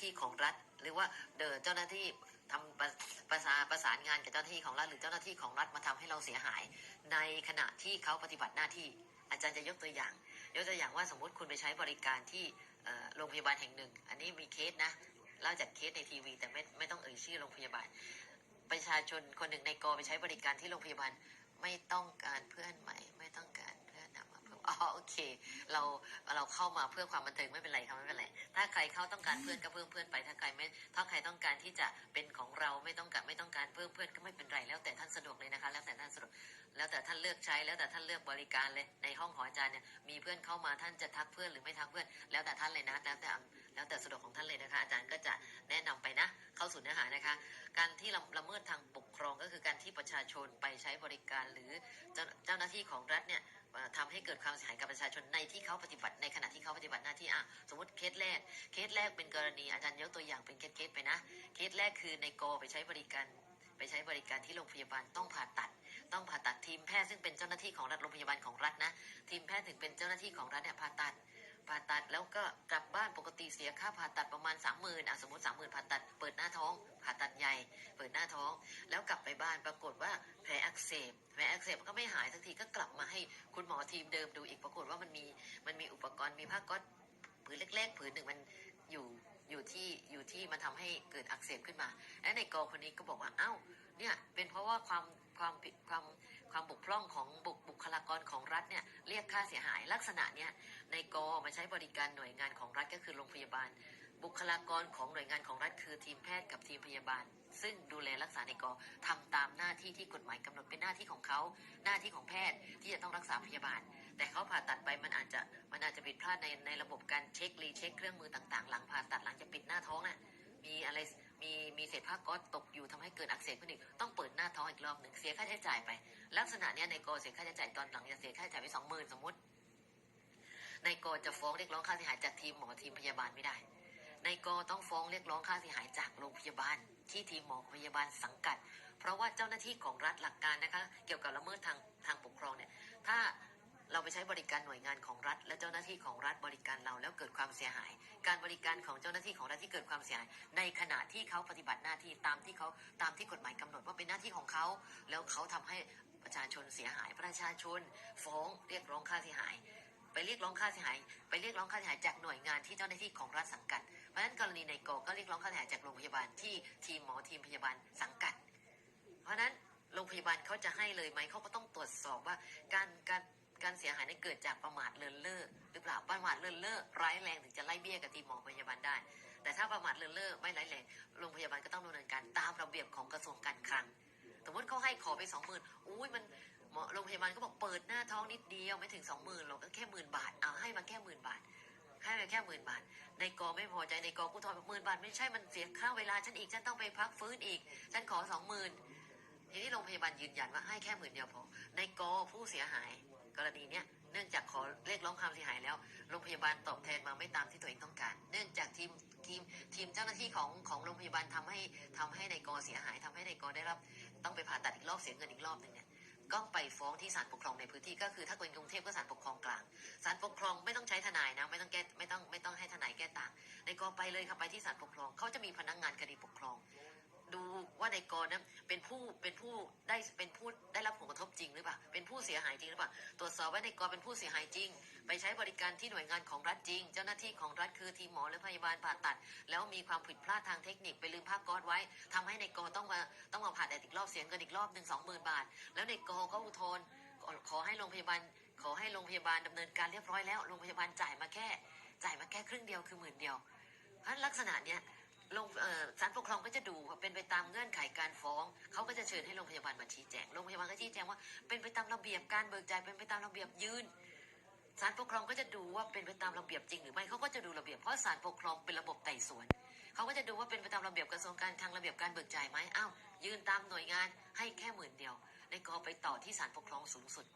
ที่ของรัฐ หรือว่าเดอเจ้าหน้าที่ทำประประสาประสานงานกับเจ้าหน้าที่ของรัฐหรือเจ้าหน้าที่ของรัฐมาทำให้เราเสียหาย ในขณะที่เขาปฏิบัติหน้าที่ อาจารย์จะยกตัวอย่าง ยกตัวอย่างว่าสมมุติคุณไปใช้บริการที่โรงพยาบาลแห่งหนึ่ง อันนี้มีเคสนะเล่าจากเคสในทีวี แต่ไม่ไม่ต้องเอ่ยชื่อโรงพยาบาล ประชาชนคนหนึ่งในกอไปใช้บริการที่โรงพยาบาลไม่ต้องการเพื่อนใหม่ เค เราเราเข้ามาเพื่อความบันเทิงไม่เป็นไรครับไม่เป็นไร ถ้าใครเข้าต้องการเพื่อนก็เพิ่มเพื่อนไป ถ้าใครไม่ถ้าใครต้องการที่จะเป็นของเราไม่ต้องการไม่ต้องการเพิ่มเพื่อนก็ไม่เป็นไรแล้วแต่ท่านสะดวกเลยนะคะ แล้วแต่ท่านสะดวกแล้วแต่ท่านเลือกใช้แล้วแต่ท่านเลือกบริการเลยในห้องขออาจารย์เนี่ยมีเพื่อนเข้ามาท่านจะทักเพื่อนหรือไม่ทักเพื่อน แล้วแต่ท่านเลยนะแล้วแต่แล้วแต่สะดวกของท่านเลยนะคะ อาจารย์ก็จะแนะนำไปนะ เข้าสู่เนื้อหานะคะ การที่ละละเมิดทางปกครองก็คือการที่ประชาชนไปใช้บริการหรือเจ้าเจ้าหน้าที่ของรัฐเนี่ย ทำให้เกิดความเสียหายกับประชาชนในที่เขาปฏิบัติในขณะที่เขาปฏิบัติหน้าที่อะสมมติเคสแรก เคสแรกเป็นกรณีอาจารย์ยกตัวอย่างเป็นเคสเคสไปนะ เคสแรกคือในโกไปใช้บริการไปใช้บริการที่โรงพยาบาลต้องผ่าตัด ต้องผ่าตัดทีมแพทย์ซึ่งเป็นเจ้าหน้าที่ของรัฐโรงพยาบาลของรัฐนะทีมแพทย์ถึงเป็นเจ้าหน้าที่ของรัฐเนี่ยผ่าตัดผ่าตัดแล้วก็กลับบ้านปกติเสียค่าผ่าตัดประมาณสามหมื่นอะสมมติสามหมื่นผ่าตัด ดหน้าท้อง ผ่าตัดใหญ่เปิดหน้าท้อง แล้วกลับไปบ้านปรากฏว่าแผลอักเสบแผลอักเสบก็ไม่หายสักทีก็กลับมาให้คุณหมอทีมเดิมดูอีกปรากฏว่ามันมีมันมีอุปกรณ์มีผ้าก๊อซผืนเล็กๆผืนหนึ่งมันอยู่อยู่ที่อยู่ที่มันทำให้เกิดอักเสบขึ้นมา และในกอคนนี้ก็บอกว่าเอ้าเนี่ยเป็นเพราะว่าความความผิดความความบกพร่องของบุคบุคลากรของรัฐเนี่ยเรียกค่าเสียหายลักษณะเนี่ยในกอมาใช้บริการหน่วยงานของรัฐก็คือโรงพยาบาล บุคลากรของหน่วยงานของรัฐคือทีมแพทย์กับทีมพยาบาล ซึ่งดูแลรักษาในกอทำตามหน้าที่ที่กฎหมายกำหนดเป็นหน้าที่ของเขาหน้าที่ของแพทย์ที่จะต้องรักษาพยาบาล แต่เขาผ่าตัดไปมันอาจจะมันอาจจะผิดพลาดในในระบบการเช็ครีเช็คเครื่องมือต่างๆ หลังผ่าตัดหลังจะปิดหน้าท้องน่ะมีอะไรมีมีเศษผ้าก๊อซตกอยู่ทำให้เกิดอักเสบขึ้นอีกต้องเปิดหน้าท้องอีกรอบหนึ่งเสียค่าใช้จ่ายไป ลักษณะเนี้ยในกอเสียค่าใช้จ่ายตอนหลังจะเสียค่าใช้จ่ายไปสองหมื่นสมมติในกอจะฟ้องเรียกร้องค่าเสียหายจากทีมหมอทีมพยาบาลไม่ได้ ในกต้องฟ้องเรียกร้องค่าเสียหายจากโรงพยาบาล ที่ทีมหมอพยาบาลสังกัด เพราะว่าเจ้าหน้าที่ของรัฐหลักการนะคะ เกี่ยวกับละเมิดทางทางปกครองเนี่ยถ้าเราไปใช้บริการหน่วยงานของรัฐ และเจ้าหน้าที่ของรัฐบริการเราแล้วเกิดความเสียหาย การบริการของเจ้าหน้าที่ของรัฐที่เกิดความเสียหาย ในขณะที่เขาปฏิบัติหน้าที่ตามที่เขาตามที่กฎหมายกำหนดว่าเป็นหน้าที่ของเขา แล้วเขาทำให้ประชาชนเสียหาย ประชาชน ฟ้องเรียกร้องค่าเสียหาย ไปเรียกร้องค่าเสียหาย ไปเรียกร้องค่าเสียหายจากหน่วยงานที่เจ้าหน้าที่ของรัฐสังกัด กอก็เรียกร้องค่าเสียหายจากโรงพยาบาลที่ทีมหมอทีมพยาบาลสังกัด เพราะฉะนั้นโรงพยาบาลเขาจะให้เลยไหมเขาก็ต้องตรวจสอบว่าการการการเสียหายนั้นเกิดจากประมาทเลินเล่อหรือเปล่าประมาทเลินเล่อร้ายแรงถึงจะไล่เบี้ยกับทีมหมอพยาบาลได้ แต่ถ้าประมาทเลินเล่อไม่ร้ายแรงโรงพยาบาลก็ต้องดำเนินการตามระเบียบของกระทรวงการคลังสมมติเขาให้ขอไปสองหมื่นอุ้ยมันหมอโรงพยาบาลก็บอกเปิดหน้าท้องนิดเดียวไม่ถึงสองหมื่นหรอกก็แค่หมื่นบาทเอาให้มาแค่หมื่นบาท ให้ไปแค่หมื่นบาทในกอไม่พอใจในกอกูทอนหมื่นบาทไม่ใช่มันเสียค่าเวลาฉันอีกฉันต้องไปพักฟื้นอีก ฉันขอสองหมื่นทีนี้โรงพยาบาลยืนยันว่าให้แค่หมื่นเดียวพอในกอผู้เสียหาย กรณีเนี้ยเนื่องจากขอเรียกร้องความเสียหายแล้วโรงพยาบาลตอบแทนมาไม่ตามที่ตัวเองต้องการ เนื่องจากทีมทีมทีมเจ้าหน้าที่ของของโรงพยาบาลทำให้ทำให้ในกอเสียหายทำให้ในกอได้รับ ต้องไปผ่าตัดอีกรอบเสียเงินอีกรอบหนึ่งเนี่ย ก็ไปฟ้องที่ศาลปกครองในพื้นที่ก็คือถ้าเป็นกรุงเทพก็ศาลปกครองกลางศาลปกครองไม่ต้องใช้ทนายนะไม่ต้องแก้ไม่ต้องไม่ต้องให้ทนายแก้ต่าง ในกอไปเลยค่ะไปที่ศาลปกครองเขาจะมีพนักงานคดีปกครอง ดูว่าในกอนั้นเป็นผู้เป็นผู้ได้เป็นผู้ได้รับผลกระทบจริงหรือเปล่าเป็นผู้เสียหายจริงหรือเปล่าตรวจสอบว่าในกอเป็นผู้เสียหายจริง ไปใช้บริการที่หน่วยงานของรัฐจริง เจ้าหน้าที่ของรัฐคือทีมหมอและพยาบาลผ่าตัด แล้วมีความผิดพลาดทางเทคนิคไปลืมผ้าก๊อซไว้ทำให้ในกอต้องมา เสียเงินอีกรอบหนึ่งสองหมื่นบาท แล้วในกอก็อุทธรณ์ขอให้โรงพยาบาล ขอให้โรงพยาบาลดำเนินการเรียบร้อยแล้วโรงพยาบาลจ่ายมาแค่ จ่ายมาแค่ครึ่งเดียวคือหมื่นเดียวเพราะฉะนั้นลักษณะเนี้ยลงศาลปกครองก็จะดูว่าเป็นไปตามเงื่อนไขการฟ้องเขาก็จะเชิญให้โรงพยาบาลมาชี้แจงโรงพยาบาลก็ชี้แจงว่าเป็นไปตามระเบียบการเบิกจ่ายเป็นไปตามระเบียบยืนศาลปกครองก็จะดูว่าเป็นไปตามระเบียบจริงหรือไม่เขาก็จะดูระเบียบเพราะศาลปกครองเป็นระบบไต่สวน เขาก็จะดูว่าเป็นไปตามระเบียบกระทรวงการทางระเบียบการเบิกจ่ายไหมอ้าวยืนตามหน่วยงานให้แค่หมื่นเดียวในกอไปต่อที่ศาลปกครองสูงสุด